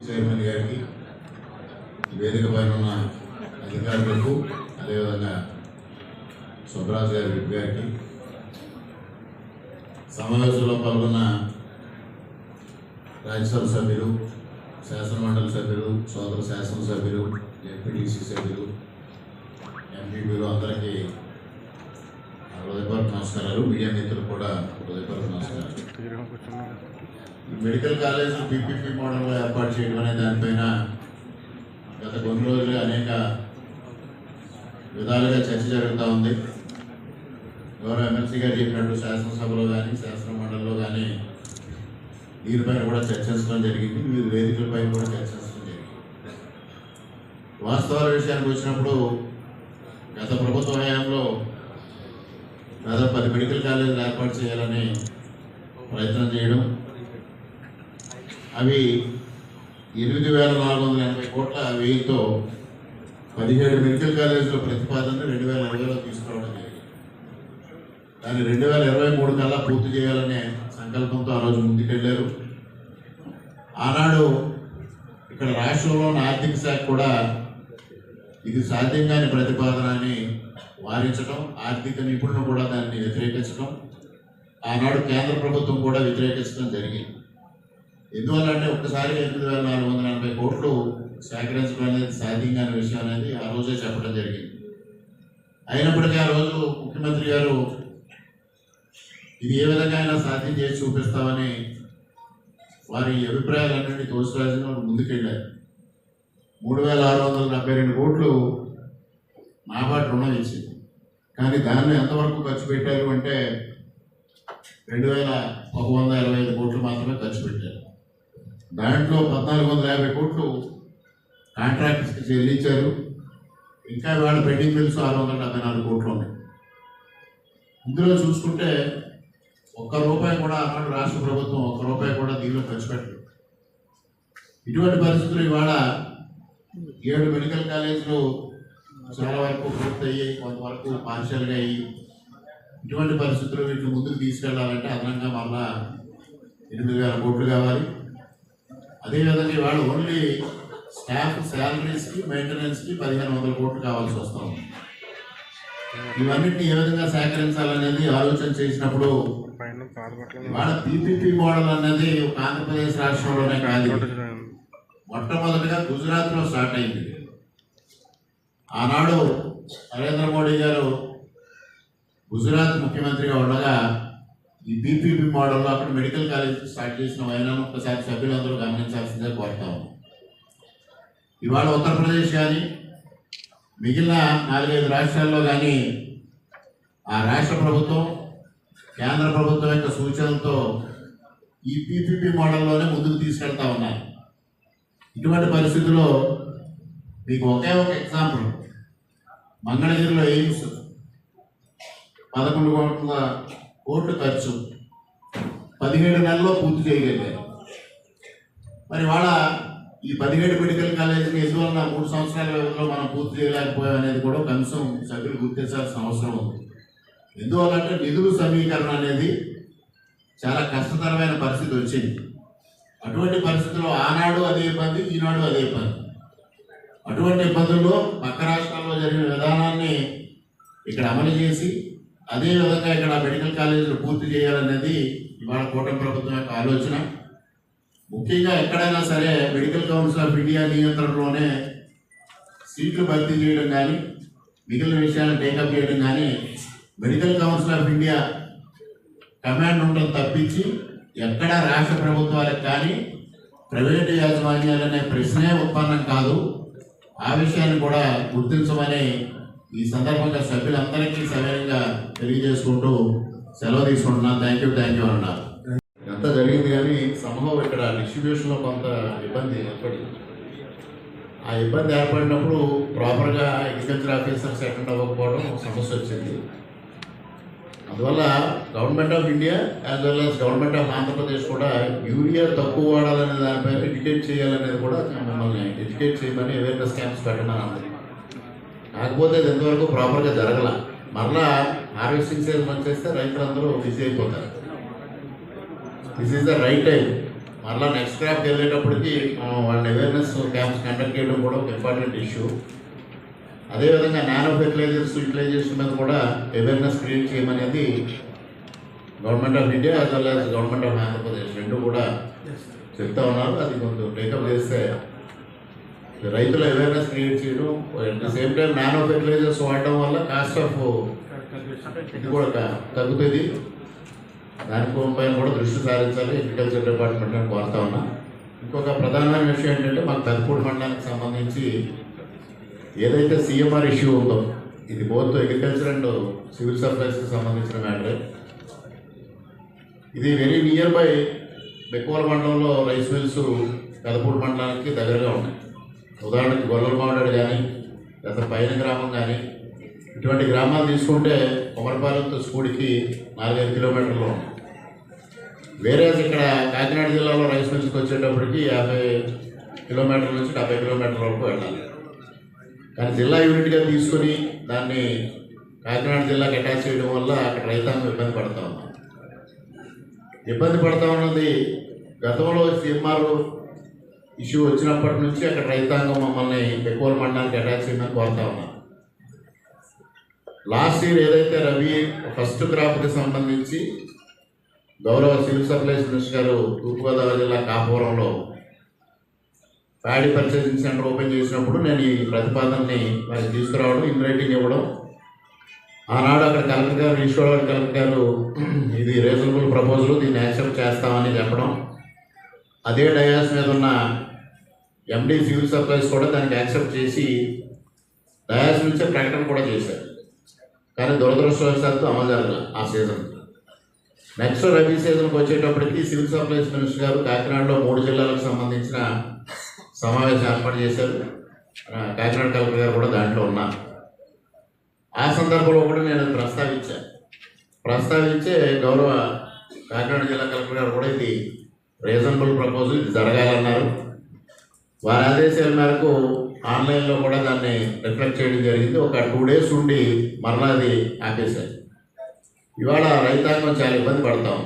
Chairman గారికి వేదిక పైన ఉన్న అధికారులకు అదేవిధంగా సుబ్రాజ్ గారి విప్ గారికి సమావేశంలో పాల్గొన్న రాజ్యసభ సభ్యులు శాసనమండలి సభ్యులు సోదర శాసనసభ్యులు ఎంపీటీసీ సభ్యులు ఎంపీపీలు అందరికీ హృదయపూర్వక నమస్కారాలు. మీడియా మిత్రులు కూడా హృదయపూర్వక నమస్కారాలు. మెడికల్ కాలేజ్ పీపీపీ మోడల్లో ఏర్పాటు చేయడం అనే దానిపైన గత కొన్ని రోజులుగా అనేక విధాలుగా చర్చ జరుగుతూ ఉంది. గౌరవ ఎమ్మెల్సీ గారు చెప్పినట్టు శాసనసభలో కానీ శాసన మండలిలో కానీ దీనిపైన కూడా చర్చించడం జరిగింది. వివిధ వేదికలపై కూడా చర్చించడం జరిగింది. వాస్తవాల విషయానికి వచ్చినప్పుడు గత ప్రభుత్వ హయాంలో దాదాపు పది మెడికల్ కాలేజీలు ఏర్పాటు చేయాలని ప్రయత్నం చేయడం. అవి ఎనిమిది వేల నాలుగు వందల ఎనభై కోట్ల వ్యయంతో పదిహేడు మెడికల్ కాలేజీల ప్రతిపాదన రెండు వేల ఇరవైలో తీసుకురావడం జరిగింది. దాన్ని రెండు వేల ఇరవై మూడు కల్లా పూర్తి చేయాలనే సంకల్పంతో ఆ రోజు ముందుకెళ్ళారు ఆనాడు ఇక్కడ రాష్ట్రంలోని ఆర్థిక శాఖ కూడా ఇది సాధ్యం కాని ప్రతిపాదన అని వారించడం ఆర్థిక నిపుణులు కూడా దాన్ని వ్యతిరేకించడం ఆనాడు కేంద్ర ప్రభుత్వం కూడా వ్యతిరేకించడం జరిగింది. ఎందువల్ల అంటే ఒక్కసారి ఎనిమిది వేల నాలుగు వందల నలభై కోట్లు సేకరించడం అనేది సాధ్యం కాని విషయం అనేది ఆ రోజే చెప్పడం జరిగింది. అయినప్పటికీ ఆ రోజు ముఖ్యమంత్రి గారు ఇది ఏ విధంగా అయినా సాధ్యం చేసి చూపిస్తామని వారి అభిప్రాయాలన్నింటినీ తోసిరాజున ముందుకెళ్ళారు. మూడు వేల ఆరు వందల డెబ్బై రెండు కోట్లు నాబార్డు రుణం ఇచ్చింది. కానీ దాన్ని ఎంతవరకు ఖర్చు పెట్టారు అంటే రెండు వేల ఒక వంద ఇరవై ఐదు కోట్లు మాత్రమే ఖర్చు పెట్టారు. దాంట్లో పద్నాలుగు వందల యాభై కోట్లు కాంట్రాక్ట్స్కి చెల్లించారు. ఇంకా వాళ్ళ పెండింగ్ బిల్స్ ఆరు వందల డెబ్బై నాలుగు కోట్లు ఉన్నాయి. ఇందులో చూసుకుంటే ఒక్క రూపాయి కూడా ఆనాడు రాష్ట్ర ప్రభుత్వం ఒక్క రూపాయి కూడా దీనిలో ఖర్చు పెట్టలేదు. ఇటువంటి పరిస్థితులు ఇవాళ ఏడు మెడికల్ కాలేజీలు చాలా వరకు పూర్తయ్యాయి కొంతవరకు పార్షియల్గా అయ్యి ఇటువంటి పరిస్థితులు వీటిని ముందుకు తీసుకెళ్ళాలంటే అదనంగా మళ్ళా ఎనిమిది వేల కోట్లు కావాలి. అదేవిధంగా ఇవాళ ఓన్లీ స్టాఫ్ శాలరీస్కి మెయింటెనెన్స్కి పదిహేను వందల కోట్లు కావాల్సి వస్తాం ఇవన్నిటిని ఏ విధంగా సేకరించాలనేది ఆలోచన చేసినప్పుడు వాళ్ళ ఇవాళ పీపీపీ మోడల్ అనేది ఒక ఆంధ్రప్రదేశ్ రాష్ట్రంలోనే కాదు. మొట్టమొదటిగా గుజరాత్లో స్టార్ట్ అయింది. ఆనాడు నరేంద్ర మోడీ గారు గుజరాత్ ముఖ్యమంత్రిగా ఉండగా ఈ బీపీపీ మోడల్లో అక్కడ మెడికల్ కాలేజ్ స్టార్ట్ చేసిన వైనాన్ని ఒక్కసారి సభ్యులందరూ గమనించాల్సిందే కోరుతాము ఇవాళ ఉత్తరప్రదేశ్ కానీ మిగిలిన నాలుగైదు రాష్ట్రాల్లో కానీ ఆ రాష్ట్ర ప్రభుత్వం కేంద్ర ప్రభుత్వం యొక్క సూచనలతో ఈ పీపీపీ మోడల్లోనే ముందుకు తీసుకెళ్తా ఉన్నారు. ఇటువంటి పరిస్థితుల్లో మీకు ఒకే ఒక ఎగ్జాంపుల్. మంగళగిరిలో ఎయిమ్స్ పదకొండు కోట్ల కోట్లు ఖర్చు. పదిహేడు నెలల్లో పూర్తి చేయగలిగారు. మరి వాళ్ళ ఈ పదిహేడు మెడికల్ కాలేజీని ఎందువల్ల మూడు సంవత్సరాల వ్యవధిలో మనం పూర్తి చేయలేకపోయాం అనేది కూడా కనీసం సభ్యులు గుర్తించాల్సిన అవసరం ఉంది. ఎందువల్ల అంటే నిధులు సమీకరణ అనేది చాలా కష్టతరమైన పరిస్థితి వచ్చింది. అటువంటి పరిస్థితుల్లో ఆనాడు అదే ఇబ్బంది ఈనాడు అదే ఇబ్బంది అటువంటి ఇబ్బందుల్లో పక్క రాష్ట్రాల్లో జరిగిన విధానాన్ని ఇక్కడ అమలు చేసి అదే విధంగా ఇక్కడ మెడికల్ కాలేజీలు పూర్తి చేయాలనేది ఇవాళ కూటమి ప్రభుత్వం యొక్క ఆలోచన. ముఖ్యంగా ఎక్కడైనా సరే మెడికల్ కౌన్సిల్ ఆఫ్ ఇండియా నియంత్రణలోనే సీట్లు భర్తీ చేయడం కానీ మిగిలిన విషయాలను టేకప్ చేయడం కానీ medical council of India command ఉండడం తప్పించి ఎక్కడ రాష్ట్ర ప్రభుత్వాలకు కానీ ప్రైవేటు యాజమాన్యాలనే ప్రశ్నే ఉత్పన్నం కాదు. ఆ విషయాన్ని కూడా గుర్తించమని ఈ సందర్భంగా సభ్యులందరికీ సవ్యంగా తెలియజేసుకుంటూ సెలవు తీసుకుంటున్నాను. థ్యాంక్ యూ థ్యాంక్ యూ అన్నా. ఎంత జరిగింది కానీ సంభవం ఇక్కడ డిస్ట్రిబ్యూషన్లో కొంత ఇబ్బంది ఏర్పడింది. ఆ ఇబ్బంది ఏర్పడినప్పుడు ప్రాపర్గా అగ్రికల్చర్ ఆఫీసర్స్ అటెండ్ అవ్వకపోవడం సమస్య వచ్చింది. అందువల్ల government of India as well as government of Andhra Pradesh కూడా యూరియా తక్కువ వాడాలనే దానిపైన ఎడ్యుకేట్ చేయాలనేది కూడా మమ్మల్ని ఎడ్యుకేట్ చేయమని అవేర్నెస్ క్యాంప్స్ పెట్టమని అందరికీ కాకపోతే అది ఎంతవరకు ప్రాపర్గా జరగల. మరలా హార్వెస్టింగ్ సీజన్ వచ్చేస్తే రైతులందరూ బిజీ అయిపోతారు. This is the right time మరలా నెక్స్ట్ క్రాప్కి వెళ్ళేటప్పటికి మనం వాళ్ళని అవేర్నెస్ క్యాంప్స్ కండక్ట్ చేయడం కూడా ఒక ఇంపార్టెంట్ ఇష్యూ అదేవిధంగా నానో ఫెర్టిలైజర్స్ యూటిలైజేషన్ మీద కూడా awareness create చేయమనేది government of India as well as government of Andhra Pradesh రెండు కూడా చెప్తా ఉన్నారు. అది కొంచెం టేకప్ చేస్తే రైతుల అవేర్నెస్ క్రియేట్ చేయడం at the same time nano fertilisers వాడడం వల్ల కాస్ట్ ఆఫ్ ఇది కూడా తగ్గుతుంది. దాని పైన కూడా దృష్టి సారించాలి. అగ్రికల్చర్ డిపార్ట్మెంట్ అని కోరుతా ఉన్నా. ఇంకొక ప్రధానమైన విషయం ఏంటంటే మాకు పెద్దపూడి మండలానికి సంబంధించి ఏదైతే సీఎంఆర్ ఇష్యూ ఉందో ఇది బోత్ అగ్రికల్చర్ అండ్ సివిల్ సప్లైస్కి సంబంధించిన మ్యాటర్ ఇది వెరీ నియర్ బై బెక్కువల మండలంలో రైస్ మిల్స్ పెదపూడి మండలానికి దగ్గరగా ఉన్నాయి. ఉదాహరణకి గొల్లల కానీ లేదా పైన గ్రామం కానీ ఇటువంటి గ్రామాలు తీసుకుంటే కొమరపాలెంతో స్కూడికి నాలుగైదు కిలోమీటర్లు ఉన్నాయి. వేరే ఇక్కడ కాకినాడ జిల్లాలో రైస్ మిల్స్కి వచ్చేటప్పటికి యాభై కిలోమీటర్ల నుంచి డెబ్బై కిలోమీటర్ల వరకు వెళ్ళాలి. కానీ జిల్లా యూనిట్గా తీసుకుని దాన్ని కాకినాడ జిల్లాకి అటాచ్ చేయడం వల్ల అక్కడ రైతాంగం ఇబ్బంది పడతా ఉన్నాం ఇబ్బంది పడతా ఉన్నది గతంలో సిఎంఆర్ ఇష్యూ వచ్చినప్పటి నుంచి అక్కడ రైతాంగం మమ్మల్ని పెకోల మండలానికి అటాచ్ చేయమని కోరుతా ఉన్నాం. లాస్ట్ ఇయర్ ఏదైతే రవి ఫస్ట్ క్రాప్కి సంబంధించి గౌరవ సివిల్ సప్లైస్ మినిస్టర్ గారు తూర్పుగోదావరి జిల్లా కాపురంలో ప్యాడీ పర్చేసింగ్ సెంటర్ ఓపెన్ చేసినప్పుడు నేను ఈ ప్రతిపాదనని వారికి తీసుకురావడం ఇన్ రైటింగ్ ఇవ్వడం. ఆనాడు అక్కడ కలెక్టర్ గారు ఈశ్వరరావు కలెక్టర్ గారు ఇది రీజనబుల్ ప్రపోజల్ దీన్ని యాక్సెప్ట్ చేస్తామని చెప్పడం. అదే డయాస్ మీద ఉన్న ఎండి సివిల్ సప్లైస్ కూడా దానికి యాక్సెప్ట్ చేసి డయాస్ నుంచే ప్రకటన కూడా చేశారు. కానీ దురదృష్టవశాత్తు అమలు జరగలేదు ఆ సీజన్. నెక్స్ట్ రబీ సీజన్కి వచ్చేటప్పటికి సివిల్ సప్లైస్ మినిస్టర్ గారు కాకినాడలో మూడు జిల్లాలకు సంబంధించిన సమావేశం ఏర్పాటు చేశారు. కాకినాడ కలెక్టర్ గారు కూడా దాంట్లో ఉన్నారు. ఆ సందర్భంలో కూడా నేను ప్రస్తావించాను ప్రస్తావించే గౌరవ కాకినాడ జిల్లా కలెక్టర్ గారు కూడా ఇది రీజనబుల్ ప్రపోజల్ ఇది జరగాలన్నారు. వారి ఆదేశాల మేరకు ఆన్లైన్లో కూడా దాన్ని రిఫ్లెక్ట్ చేయడం జరిగింది. ఒక టూ డేస్ ఉండి మరలా అది ఆపేశారు. ఇవాళ రైతాంగం చాలా ఇబ్బంది పడతాం.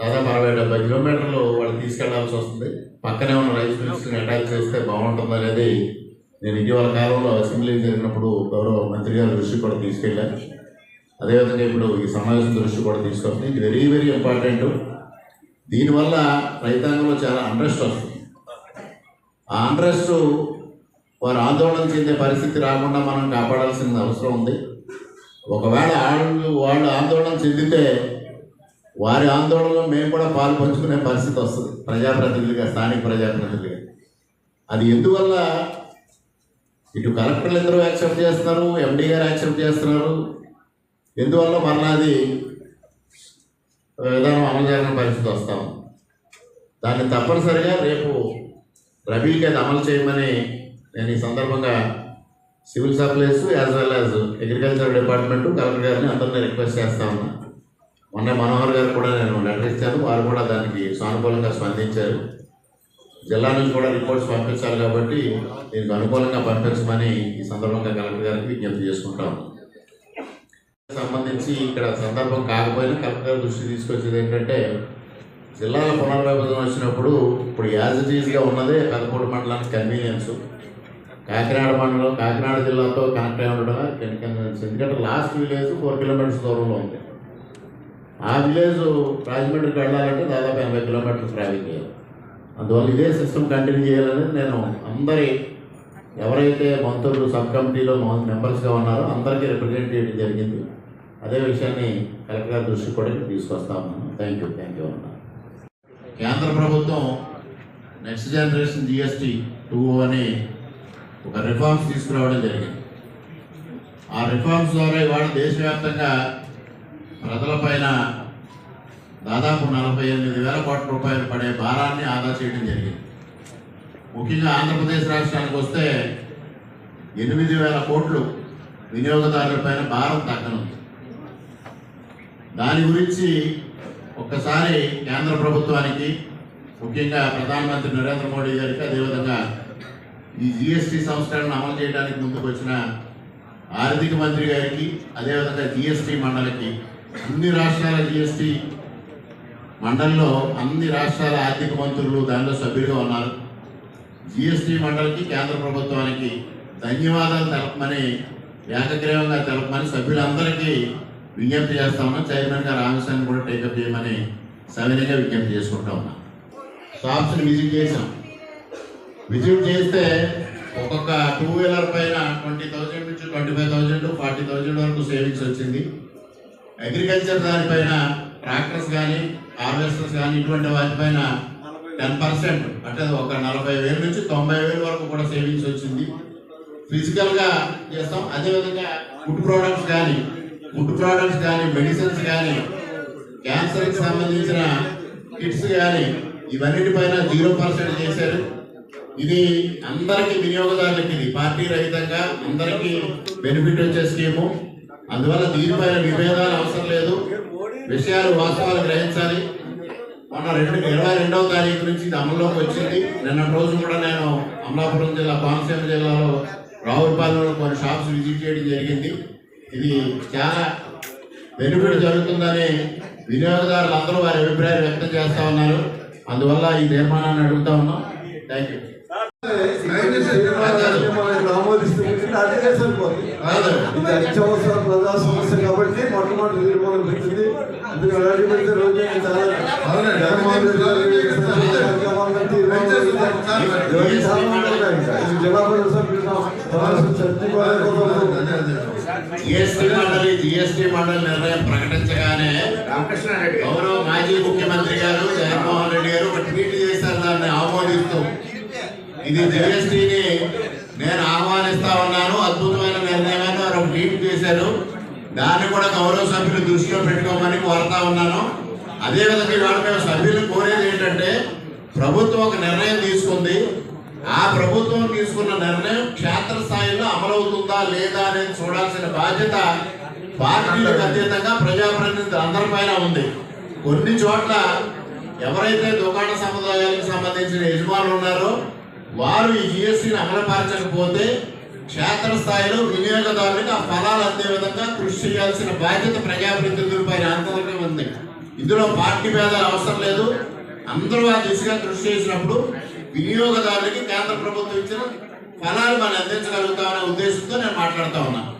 దాదాపు అరవై డెబ్బై కిలోమీటర్లు వాళ్ళు తీసుకెళ్ళాల్సి వస్తుంది. పక్కనే ఉన్న రైస్ మిల్స్ని అటాచ్ చేస్తే బాగుంటుంది అనేది నేను ఇటీవల కాలంలో అసెంబ్లీ జరిగినప్పుడు గౌరవ మంత్రి గారి దృష్టి కూడా తీసుకెళ్ళాను అదేవిధంగా ఇప్పుడు ఈ సమావేశం దృష్టి కూడా తీసుకొస్తుంది. ఇది వెరీ వెరీ ఇంపార్టెంట్. దీనివల్ల రైతాంగంలో చాలా అండ్రెస్ట్ వస్తుంది. ఆ అండ్రెస్ట్ వారు ఆందోళన చెందే పరిస్థితి రాకుండా మనం కాపాడాల్సిన అవసరం ఉంది. ఒకవేళ వాళ్ళు వాళ్ళు ఆందోళన చెందితే వారి ఆందోళనలో మేము కూడా పాలు పంచుకునే పరిస్థితి వస్తుంది. ప్రజాప్రతినిధులుగా స్థానిక ప్రజాప్రతినిధులుగా. అది ఎందువల్ల ఇటు కలెక్టర్లు ఎందరో యాక్సెప్ట్ చేస్తున్నారు ఎండీ గారు యాక్సెప్ట్ చేస్తున్నారు. ఎందువల్ల మరలాది విధానం అమలు చేయాలని పరిస్థితి వస్తాం దాన్ని తప్పనిసరిగా రేపు రబీకి అది అమలు చేయమని నేను ఈ సందర్భంగా civil supplies as well as agriculture department collector గారిని అందరినీ రిక్వెస్ట్ చేస్తా ఉన్నా. మొన్న మనోహర్ గారు కూడా నేను లెటర్ ఇచ్చాను వారు కూడా దానికి సానుకూలంగా స్పందించారు. జిల్లా నుంచి కూడా రిపోర్ట్స్ పంపించాలి కాబట్టి దీనికి అనుకూలంగా పంపించమని ఈ సందర్భంగా కలెక్టర్ గారికి విజ్ఞప్తి చేసుకుంటాం. సంబంధించి ఇక్కడ సందర్భం కాకపోయినా కలెక్టర్ గారి దృష్టి తీసుకొచ్చేది ఏంటంటే జిల్లాల పునర్విభజన వచ్చినప్పుడు ఇప్పుడు యాజ్ ఇట్ ఈజ్గా ఉన్నదే పెదపూడి మండలానికి కన్వీనియన్స్ కాకినాడ మండలం కాకినాడ జిల్లాతో కనెక్ట్ అయి ఉండడం కన్వీనియన్స్ ఎందుకంటే లాస్ట్ విలేజ్ ఫోర్ కిలోమీటర్స్ దూరంలో ఉంది. ఆ విలేజ్ రాజమండ్రికి వెళ్ళాలంటే దాదాపు ఎనభై కిలోమీటర్లు ట్రావెలింగ్ చేయాలి. అందువల్ల ఇదే సిస్టమ్ కంటిన్యూ చేయాలని నేను అందరి ఎవరైతే మంత్రులు సబ్ కమిటీలో మెంబర్స్గా ఉన్నారో అందరికీ రిప్రజెంట్ చేయడం జరిగింది. అదే విషయాన్ని కలెక్టర్ గారి దృష్టికి కూడా తీసుకొస్తా ఉన్నాను. థ్యాంక్ యూ థ్యాంక్ యూ అన్న. కేంద్ర ప్రభుత్వం నెక్స్ట్ జనరేషన్ జిఎస్టీ టూ అని ఒక రిఫార్మ్స్ తీసుకురావడం జరిగింది. ఆ రిఫార్మ్స్ ద్వారా ఇవాళ దేశవ్యాప్తంగా ప్రజలపైన దాదాపు నలభై ఎనిమిది వేల కోట్ల రూపాయలు పడే భారాన్ని ఆదా చేయడం జరిగింది. ముఖ్యంగా ఆంధ్రప్రదేశ్ రాష్ట్రానికి వస్తే ఎనిమిది వేల కోట్లు వినియోగదారులపైన భారం తగ్గనుంది. దాని గురించి ఒక్కసారి కేంద్ర ప్రభుత్వానికి ముఖ్యంగా ప్రధానమంత్రి నరేంద్ర మోడీ గారికి అదేవిధంగా ఈ జిఎస్టీ సంస్కరణను అమలు చేయడానికి ముందుకు వచ్చిన ఆర్థిక మంత్రి గారికి అదేవిధంగా జిఎస్టీ మండలికి అన్ని రాష్ట్రాల జిఎస్టీ మండలిలో అన్ని రాష్ట్రాల ఆర్థిక మంత్రులు దానిలో సభ్యులుగా ఉన్నారు. జిఎస్టీ మండలికి కేంద్ర ప్రభుత్వానికి ధన్యవాదాలు తెలపమని ఏకగ్రీవంగా తెలపమని సభ్యులందరికీ విజ్ఞప్తి చేస్తా ఉన్నాం. చైర్మన్ గారు ఆఫీసాన్ని కూడా టేకప్ చేయమని సవినయంగా విజ్ఞప్తి చేసుకుంటా ఉన్నాం. షాప్స్ని విజిట్ చేసాం విజిట్ చేస్తే ఒక్కొక్క టూ వీలర్ పైన ట్వంటీ థౌజండ్ నుంచి twenty five thousand forty thousand వరకు సేవింగ్స్ వచ్చింది. అగ్రికల్చర్ దానిపైన ట్రాక్టర్స్ కానీ హార్వెస్టర్స్ కానీ ఇటువంటి వాటిపైన టెన్ పర్సెంట్ అంటే ఒక నలభై వేల నుంచి తొంభై వేల వరకు కూడా సేవింగ్స్ వచ్చింది. ఫిజికల్గా చేస్తాం అదేవిధంగా ఫుడ్ ప్రోడక్ట్స్ కానీ ఫుడ్ ప్రోడక్ట్స్ కానీ మెడిసిన్స్ కానీ క్యాన్సర్కి సంబంధించిన కిట్స్ కానీ ఇవన్నిటిపైన జీరో పర్సెంట్ చేశారు. ఇది అందరికీ వినియోగదారులకి ఇది పార్టీ రహితంగా అందరికీ బెనిఫిట్ వచ్చే స్కీము అందువల్ల దీనిపైన విభేదాలు అవసరం లేదు. విషయాలు వాస్తవాలు గ్రహించాలి. మొన్న రెండు ఇరవై రెండవ తారీఖు నుంచి ఇది అమల్లోకి వచ్చింది. నిన్న రోజు కూడా నేను అమలాపురం జిల్లా కోనసీమ జిల్లాలో రావులపాలెంలో కొన్ని షాప్స్ విజిట్ చేయడం జరిగింది. ఇది చాలా బెనిఫిట్ జరుగుతుందని వినియోగదారులు అందరూ వారి అభిప్రాయం వ్యక్తం చేస్తా ఉన్నారు. అందువల్ల ఈ తీర్మానాన్ని అడుగుతా ఉన్నాం. థ్యాంక్ యూ ఆమోదిస్తుంది. కాబట్టి మొట్టమొదటి తీర్మానం పెట్టింది. జిఎస్టీ మండలి జిఎస్టీ మండలి నిర్ణయం ప్రకటించగానే గౌరవ మాజీ ముఖ్యమంత్రి గారు జగన్మోహన్ రెడ్డి గారు ఒక ట్వీట్ చేశారు. దాన్ని ఆమోదిస్తూ ఇది జిఎస్టీని నేను ఆహ్వానిస్తా ఉన్నాను. అద్భుతమైన నిర్ణయం అని వారు ఒక ట్వీట్ చేశారు. దాన్ని కూడా గౌరవ సభ్యులు దృష్టిలో పెట్టుకోమని కోరుతా ఉన్నాను. అదేవిధంగా ఇవాళ మేము సభ్యులు కోరేది ఏంటంటే ప్రభుత్వం ఒక నిర్ణయం తీసుకుంది. ఆ ప్రభుత్వం తీసుకున్న నిర్ణయం క్షేత్రస్థాయిలో అమలవుతుందా లేదా అనేది చూడాల్సిన బాధ్యత పార్టీలకు అతీతంగా ప్రజాప్రతినిధులు అందరిపైన ఉంది. కొన్ని చోట్ల ఎవరైతే దుకాణ సముదాయాలకు సంబంధించిన యజమానులు ఉన్నారో వారు ఈ జిఎస్టీని అమలుపరచకపోతే క్షేత్రస్థాయిలో వినియోగదారులకు ఆ ఫలాలు అందే విధంగా కృషి చేయాల్సిన బాధ్యత ప్రజాప్రతినిధులపై అందరికీ ఉంది. ఇందులో పార్టీ భేదాలు అవసరం లేదు. అందరూ ఆ దిశగా కృషి చేసినప్పుడు వినియోగదారులకి కేంద్ర ప్రభుత్వం ఇచ్చిన ఫలాలు మనం అందించగలుగుతామనే ఉద్దేశంతో నేను మాట్లాడుతా ఉన్నాను